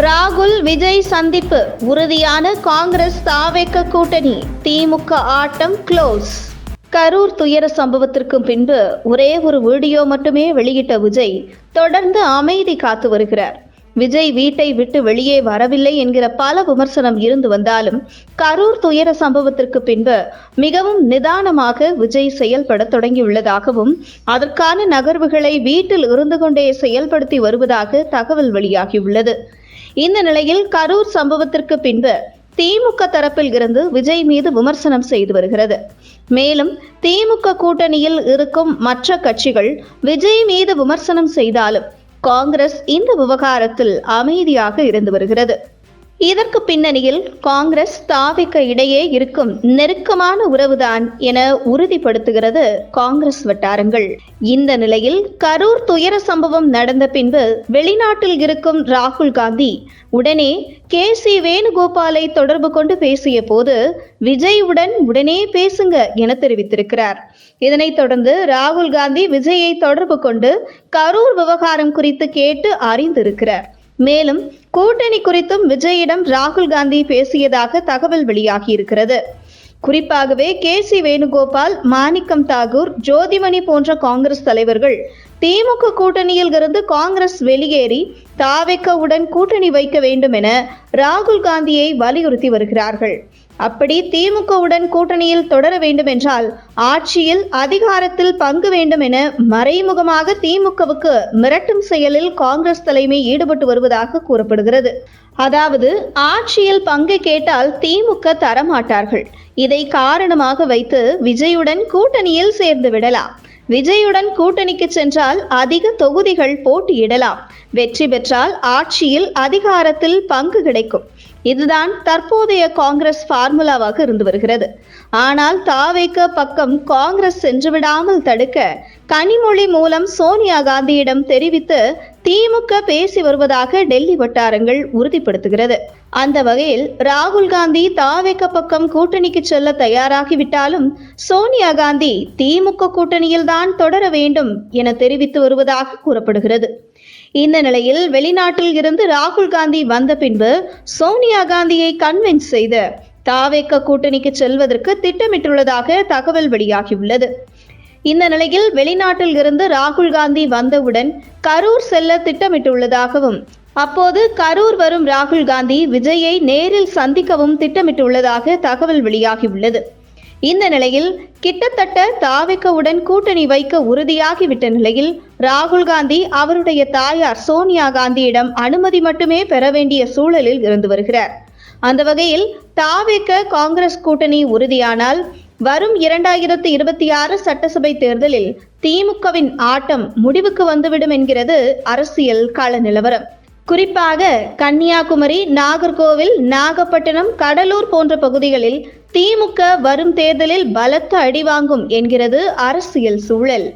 ராகுல் விஜய் சந்திப்பு. உறுதியான காங்கிரஸ் தாவேக்க கூட்டணி. திமுக ஆட்டம் க்ளோஸ் கரூர் துயர சம்பவத்திற்கு பின்பு ஒரே ஒரு வீடியோ மட்டுமே வெளியிட்ட விஜய் தொடர்ந்து அமைதி காத்து வருகிறார். விஜய் வீட்டை விட்டு வெளியே வரவில்லை என்கிற பல விமர்சனம் இருந்து வந்தாலும் கரூர் துயர சம்பவத்திற்கு பின்பு மிகவும் நிதானமாக விஜய் செயல்பட தொடங்கியுள்ளதாகவும் அதற்கான நகர்வுகளை வீட்டில் இருந்து கொண்டே செயல்படுத்தி வருவதாக தகவல் வெளியாகியுள்ளது. இந்த நிலையில் கரூர் சம்பவத்திற்கு பின்பு திமுக தரப்பில் இருந்து விஜய் மீது விமர்சனம் செய்து வருகிறது. மேலும் திமுக கூட்டணியில் இருக்கும் மற்ற கட்சிகள் விஜய் மீது விமர்சனம் செய்தாலும் காங்கிரஸ் இந்த விவகாரத்தில் அமைதியாக இருந்து வருகிறது. இதற்கு பின்னணியில் காங்கிரஸ் தாவிக்க இடையே இருக்கும் நெருக்கமான உறவுதான் என உறுதிப்படுத்துகிறது காங்கிரஸ் வட்டாரங்கள். இந்த நிலையில் கரூர் துயர சம்பவம் நடந்த பின்பு வெளிநாட்டில் இருக்கும் ராகுல் காந்தி உடனே கே சி வேணுகோபாலை தொடர்பு கொண்டு பேசிய போது விஜயுடன் உடனே பேசுங்க என தெரிவித்திருக்கிறார். இதனைத் தொடர்ந்து ராகுல் காந்தி விஜயை தொடர்பு கொண்டு கரூர் விவகாரம் குறித்து கேட்டு அறிந்திருக்கிறார். மேலும் கூட்டணி குறித்தும் விஜயிடம் ராகுல் காந்தி பேசியதாக தகவல் வெளியாகியிருக்கிறது. குறிப்பாகவே கே. சி. வேணுகோபால் மாணிக்கம் தாகூர் ஜோதிமணி போன்ற காங்கிரஸ் தலைவர்கள் திமுக கூட்டணியில் இருந்து காங்கிரஸ் வெளியேறி தாவேக்கவுடன் கூட்டணி வைக்க வேண்டும் என ராகுல் காந்தியை வலியுறுத்தி வருகிறார்கள். அப்படி திமுகவுடன் கூட்டணியில் தொடர வேண்டும் என்றால் ஆட்சியில் அதிகாரத்தில் பங்கு வேண்டும் என மறைமுகமாக திமுகவுக்கு மிரட்டும் செயலில் காங்கிரஸ் தலைமை ஈடுபட்டு வருவதாக கூறப்படுகிறது. அதாவது ஆட்சியில் பங்கு கேட்டால் திமுக தரமாட்டார்கள். இதை காரணமாக வைத்து விஜயுடன் கூட்டணியில் சேர்ந்து விடலாம். விஜயுடன் கூட்டணிக்கு சென்றால் அதிக தொகுதிகள் போட்டியிடலாம். வெற்றி பெற்றால் ஆட்சியில் அதிகாரத்தில் பங்கு கிடைக்கும். இதுதான் தற்போதைய காங்கிரஸ் ஃபார்முலாவாக இருந்து வருகிறது. ஆனால் தாவேக்க பக்கம் காங்கிரஸ் சென்றுவிடாமல் தடுக்க கனிமொழி மூலம் சோனியா காந்தியிடம் தெரிவித்து திமுக பேசி வருவதாக டெல்லி வட்டாரங்கள் உறுதிப்படுத்துகிறது. அந்த வகையில் ராகுல் காந்தி தாவேக்க பக்கம் கூட்டணிக்கு செல்ல தயாராகிவிட்டாலும் சோனியா காந்தி திமுக கூட்டணியில்தான் தொடர வேண்டும் என தெரிவித்து வருவதாக கூறப்படுகிறது. இந்த நிலையில் வெளிநாட்டில் இருந்து ராகுல் காந்தி வந்த பின்பு சோனியா காந்தியை கன்வின்ஸ் செய்த தாவேக்க கூட்டணிக்கு செல்வதற்கு திட்டமிட்டுள்ளதாக தகவல் வெளியாகியுள்ளது. இந்த நிலையில் வெளிநாட்டில் இருந்து ராகுல் காந்தி வந்தவுடன் கரூர் செல்ல திட்டமிட்டுள்ளதாகவும் அப்போது கரூர் வரும் ராகுல் காந்தி விஜயை நேரில் சந்திக்கவும் திட்டமிட்டுள்ளதாக தகவல் வெளியாகியுள்ளது. இந்த நிலையில் கிட்டத்தட்ட தாவிக்கவுடன் கூட்டணி வைக்க உறுதியாகிவிட்ட நிலையில் ராகுல் காந்தி அவருடைய தாயார் சோனியா காந்தியிடம் அனுமதி மட்டுமே பெற வேண்டிய சூழலில் இருந்து வருகிறார். அந்த வகையில் தாவிக்க காங்கிரஸ் கூட்டணி உறுதியானால் வரும் இரண்டாயிரத்து இருபத்தி ஆறு சட்டசபை தேர்தலில் திமுகவின் ஆட்டம் முடிவுக்கு வந்துவிடும் என்கிறது அரசியல் கள நிலவரம். குறிப்பாக கன்னியாகுமரி நாகர்கோவில் நாகப்பட்டினம் கடலூர் போன்ற பகுதிகளில் திமுக வரும் தேர்தலில் பலத்த அடி வாங்கும் என்கிறது அரசியல் சூழல்.